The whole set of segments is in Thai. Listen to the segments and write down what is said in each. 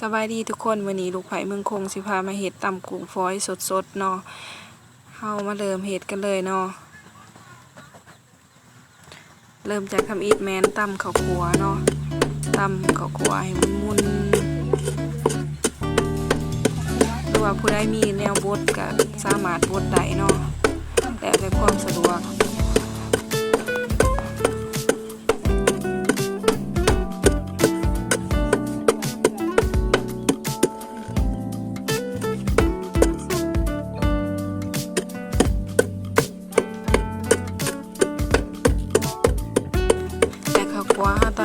สบายดีทุกคนวันนี้ลูกไผ่เมืองคงสิพามาเห็ดตำกุ้งฝอยสดๆเนาะเฮามาเริ่มเห็ดกันเลยเนาะเริ่มจากทำอีทแมนตำข้าวขัวเนาะตำข้าวขัวให้มุนหรือว่าผู้ใดมีแนวบดก็สามารถบดได้เนาะแต่แต่ความสะดวก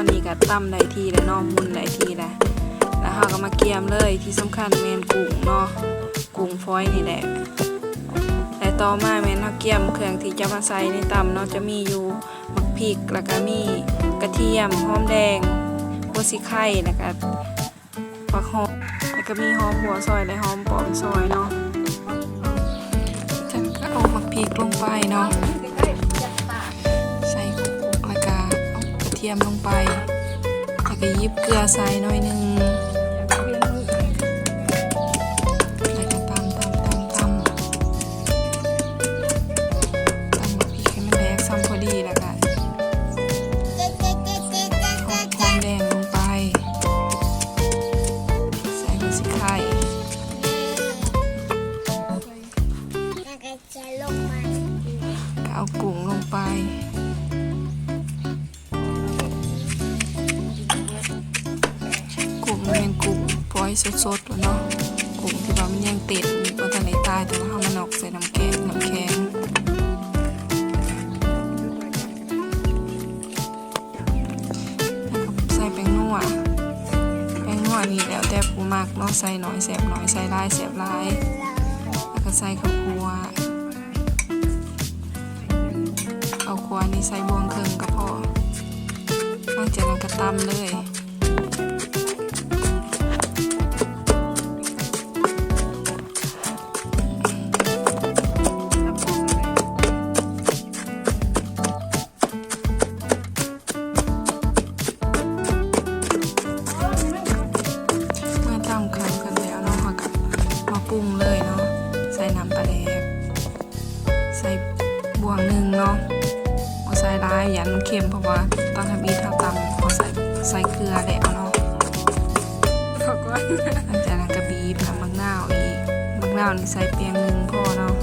อนนี้ก็ตำได้ทีแล้วเนาะมุนได้ทีแล้วแล้วเฮาก็มาเกียมเลยที่สำคัญแม่นกุ้งเนาะกุ้งฝอยนี่แหละและต่อมาแม่นเฮาเกียมเครื่องที่จะมาใส่ในตำเนาะจะมีอยู่มักพริกแล้วก็มีกระเทียมหอมแดงหัวสิไข่แล้วก็ผักหอมแล้วก็มีหอมหัวซอยและหอมปอมซอยเนาะจากก็เอามักพริกลงไปเนาะ ทียมลงไปแล้วก็ยิบเกลือใส่หน่อยหนึง สดๆวะเนาะกุ้งที่ว่ามันยังเต็ดว่าทะเลตายแต่ว่าเอามันออกใส่น้ำแกงน้ำแข็งแล้วก็ใส่แป้งนัวแป้งนัวนี่แล้วแต่ผู้มักเนาะใส่หน่อยแสบหน่อยใส่ลายแสบลายแล้วก็ใส่ข้าวคั่วข้าวคั่วนี่ใส่บวงเครึ่งก็พอหลังจากนั้นก็ตำเลย มาปรุงเลยเนาะใส่น้ำปลาแดกใส่บวงหนึ่งเนาะเอาใส่ร้ายอยันมันเค็มเพราะว่าตอนทำอีทาตำเขาใส่ใส่เกลือแล้วเนาะขอก่อนหลังจากนั้นก็บีบกับมะนาวอีกมะนาวนี่ใส่เปียงหนึ่งพอเนาะ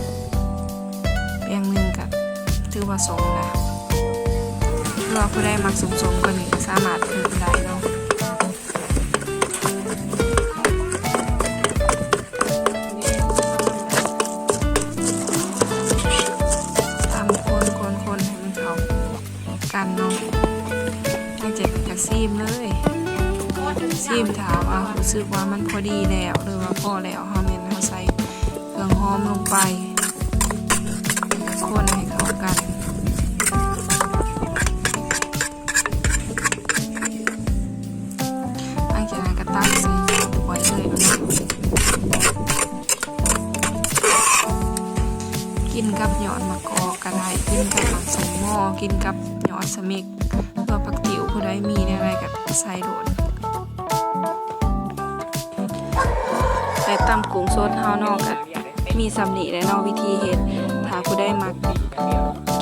เปียงหนึ่งก็ถือว่าสมนะรอผู้ได้มักสมๆก็นี่สามารถเพิ่มได้เนาะ ตั้งใจกับกระซีมเลยซีมถามว่ารู้สึกว่ามันพอดีแล้วหรือว่าพอแล้วเฮาแม่นเฮาใส่เครื่องหอมลงไปคนให้เข้ากันหลังจากนั้นก็ตั้งใส่ถ้วยเลยนะกินกับหยอดมะกอกก็ได้กินกับหมักสมหม้อกินกับหยอดสมิก ไปมีอะไรกับใส่โดนแต่ตำกุ้งโซดเฮานอกก็มีสำนีและนอกวิธีเฮ็ดถ้าผู้ได้มัก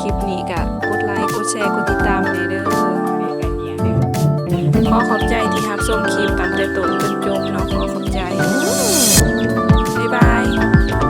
คลิปนี้ก็กดไลค์กดแชร์กดติดตามเลยเด้อขอขอบใจที่รับชมคลิปตั้งแต่ต้นจนจบใจ